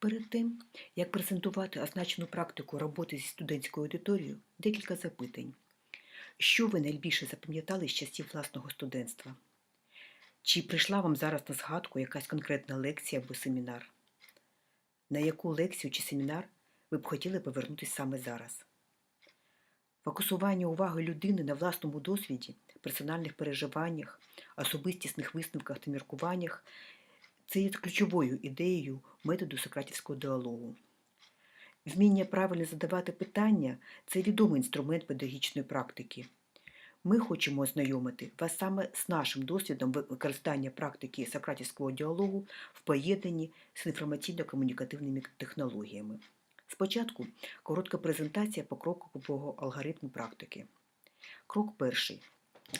Перед тим, як презентувати означену практику роботи зі студентською аудиторією, декілька запитань. Що ви найбільше запам'ятали з часів власного студентства? Чи прийшла вам зараз на згадку якась конкретна лекція або семінар? На яку лекцію чи семінар ви б хотіли повернутися саме зараз? Фокусування уваги людини на власному досвіді, персональних переживаннях, особистісних висновках та міркуваннях це є ключовою ідеєю методу сократівського діалогу. Вміння правильно задавати питання це відомий інструмент педагогічної практики. Ми хочемо ознайомити вас саме з нашим досвідом використання практики сократівського діалогу в поєднанні з інформаційно-комунікативними технологіями. Спочатку коротка презентація по крокового алгоритму практики. Крок перший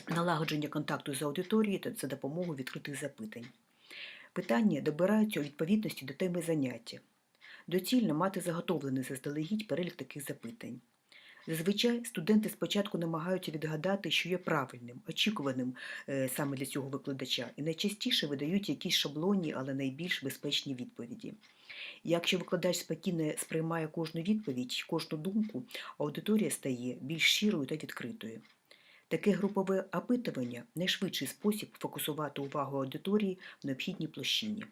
налагодження контакту з аудиторією за допомогою відкритих запитань. Питання добираються у відповідності до теми заняття. Доцільно мати заготовлений заздалегідь перелік таких запитань. Зазвичай студенти спочатку намагаються відгадати, що є правильним, очікуваним е, саме для цього викладача, і найчастіше видають якісь шаблонні, але найбільш безпечні відповіді. Якщо викладач спокійно сприймає кожну відповідь, кожну думку, аудиторія стає більш щирою та відкритою. Таке групове опитування найшвидший спосіб фокусувати увагу аудиторії в необхідній площині.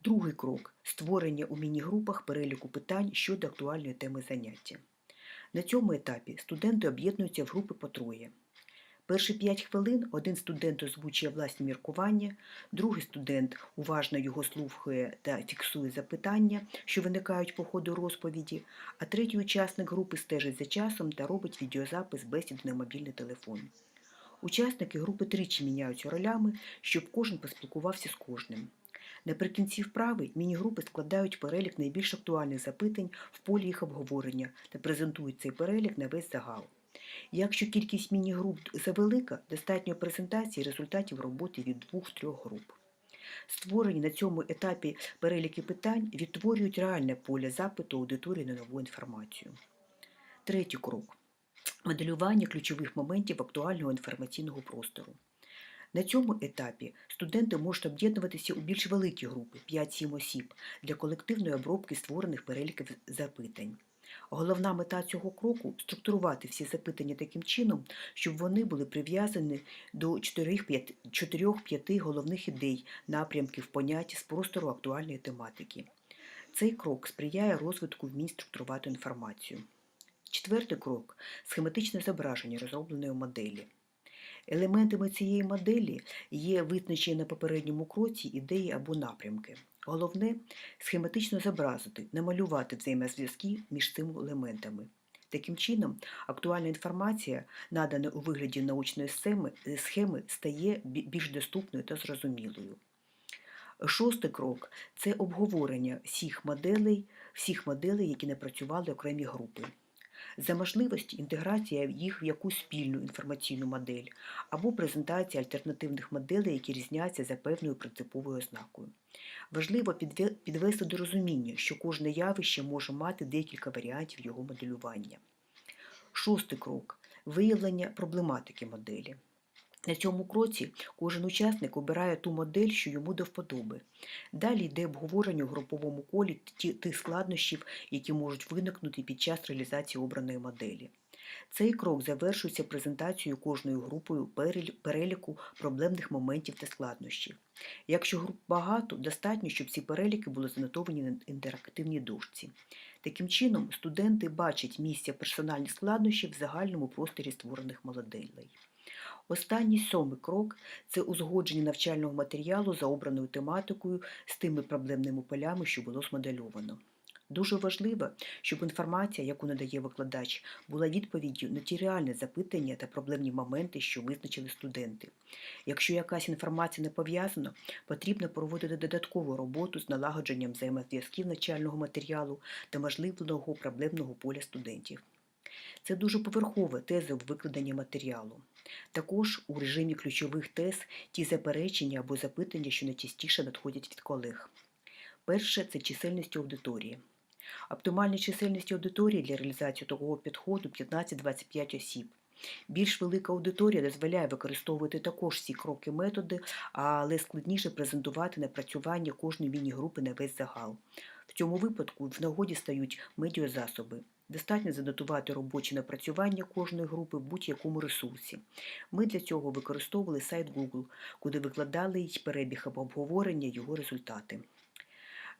Другий крок створення у міні-групах переліку питань щодо актуальної теми заняття. На цьому етапі студенти об'єднуються в групи по троє. Перші 5 хвилин один студент озвучує власні міркування, другий студент уважно його слухає та фіксує запитання, що виникають по ходу розповіді, а третій учасник групи стежить за часом та робить відеозапис бесіди на мобільний телефон. Учасники групи тричі міняються ролями, щоб кожен поспілкувався з кожним. Наприкінці вправи міні-групи складають перелік найбільш актуальних запитань в полі їх обговорення та презентують цей перелік на весь загал. Якщо кількість міні-груп завелика, достатньо презентації результатів роботи від двох-трьох груп. Створені на цьому етапі переліки питань відтворюють реальне поле запиту аудиторії на нову інформацію. Третій крок моделювання ключових моментів актуального інформаційного простору. На цьому етапі студенти можуть об'єднуватися у більш великі групи 5-7 осіб для колективної обробки створених переліків запитань. Головна мета цього кроку структурувати всі запитання таким чином, щоб вони були прив'язані до 4-5 головних ідей, напрямків, понять з простору актуальної тематики. Цей крок сприяє розвитку вмінь структурувати інформацію. Четвертий крок схематичне зображення розробленої моделі. Елементами цієї моделі є визначені на попередньому кроці ідеї або напрямки. Головне схематично зобразити, намалювати взаємозв'язки між цими елементами. Таким чином, актуальна інформація, надана у вигляді научної схеми, стає більш доступною та зрозумілою. Шостий крок це обговорення всіх моделей, всіх моделей, які напрацювали окремі групи за можливості інтеграція їх в якусь спільну інформаційну модель або презентація альтернативних моделей, які різняться за певною принциповою ознакою. Важливо підвести до розуміння, що кожне явище може мати декілька варіантів його моделювання. Шостий крок виявлення проблематики моделі. На цьому кроці кожен учасник обирає ту модель, що йому до вподоби. Далі йде обговорення у груповому колі тих складнощів, які можуть виникнути під час реалізації обраної моделі. Цей крок завершується презентацією кожною групою переліку проблемних моментів та складнощів. Якщо груп багато, достатньо, щоб ці переліки були занотовані на інтерактивній дошці. Таким чином, студенти бачать місця персональних складнощів в загальному просторі створених моделей. Останній сьомий крок це узгодження навчального матеріалу за обраною тематикою з тими проблемними полями, що було змодельовано. Дуже важливо, щоб інформація, яку надає викладач, була відповіддю на ті реальні запитання та проблемні моменти, що визначили студенти. Якщо якась інформація не пов'язана, потрібно проводити додаткову роботу з налагодженням взаємозв'язків навчального матеріалу та можливого проблемного поля студентів. Це дуже поверхове теза в викладенні матеріалу. Також у режимі ключових тез ті заперечення або запитання, що найчастіше надходять від колег. Перше це чисельність аудиторії. Оптимальна чисельність аудиторії для реалізації такого підходу 15-25 осіб. Більш велика аудиторія дозволяє використовувати також всі кроки методи, але складніше презентувати напрацювання кожної міні-групи на весь загал. В цьому випадку в нагоді стають медіазасоби. Достатньо занотувати робочі напрацювання кожної групи в будь-якому ресурсі. Ми для цього використовували сайт Google, куди викладали й перебіг або обговорення його результати.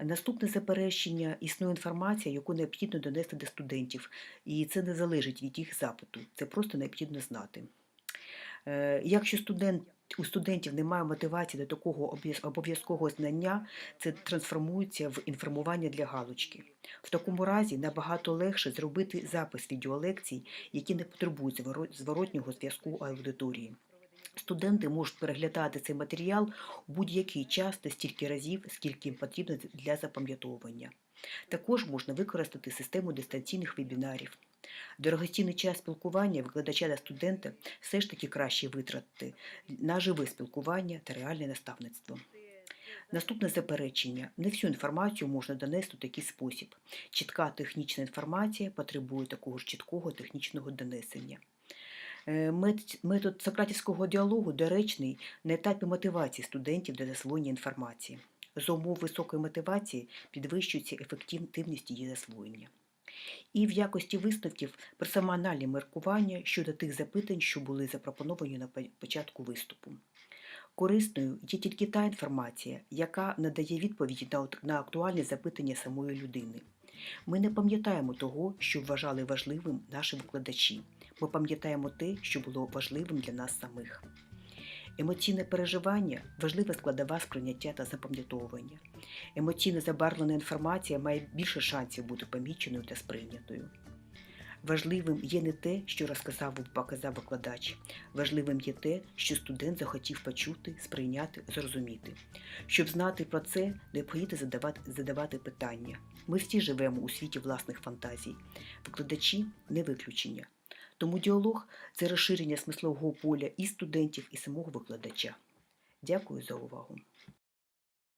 Наступне заперечення існує інформація, яку необхідно донести до студентів, і це не залежить від їх запиту, це просто необхідно знати. Е, Якщо студент, у студентів немає мотивації до такого обов'язкового знання, це трансформується в інформування для галочки. В такому разі набагато легше зробити запис відеолекцій, які не потребують зворотнього зв'язку аудиторії. Студенти можуть переглядати цей матеріал у будь-який час та стільки разів, скільки їм потрібно для запам'ятовування. Також можна використати систему дистанційних вебінарів. Дорогоцінний час спілкування викладача та студента все ж таки краще витратити на живе спілкування та реальне наставництво. Наступне заперечення. Не всю інформацію можна донести у такий спосіб. Чітка технічна інформація потребує такого ж чіткого технічного донесення. Е, мет- Метод сократівського діалогу доречний на етапі мотивації студентів до засвоєння інформації. За умов високої мотивації підвищується ефективність її засвоєння. І в якості висновків персональні міркування щодо тих запитань, що були запропоновані на початку виступу. Корисною є тільки та інформація, яка надає відповіді на актуальні запитання самої людини. Ми не пам'ятаємо того, що вважали важливим наші викладачі. Ми пам'ятаємо те, що було важливим для нас самих. Емоційне переживання важлива складова сприйняття та запам'ятовування. Емоційно забарвлена інформація має більше шансів бути поміченою та сприйнятою. Важливим є не те, що розказав показав викладач. Важливим є те, що студент захотів почути, сприйняти, зрозуміти. Щоб знати про це, необхідно задавати, задавати питання. Ми всі живемо у світі власних фантазій. Викладачі не виключення. Тому діалог це розширення смислового поля і студентів, і самого викладача. Дякую за увагу.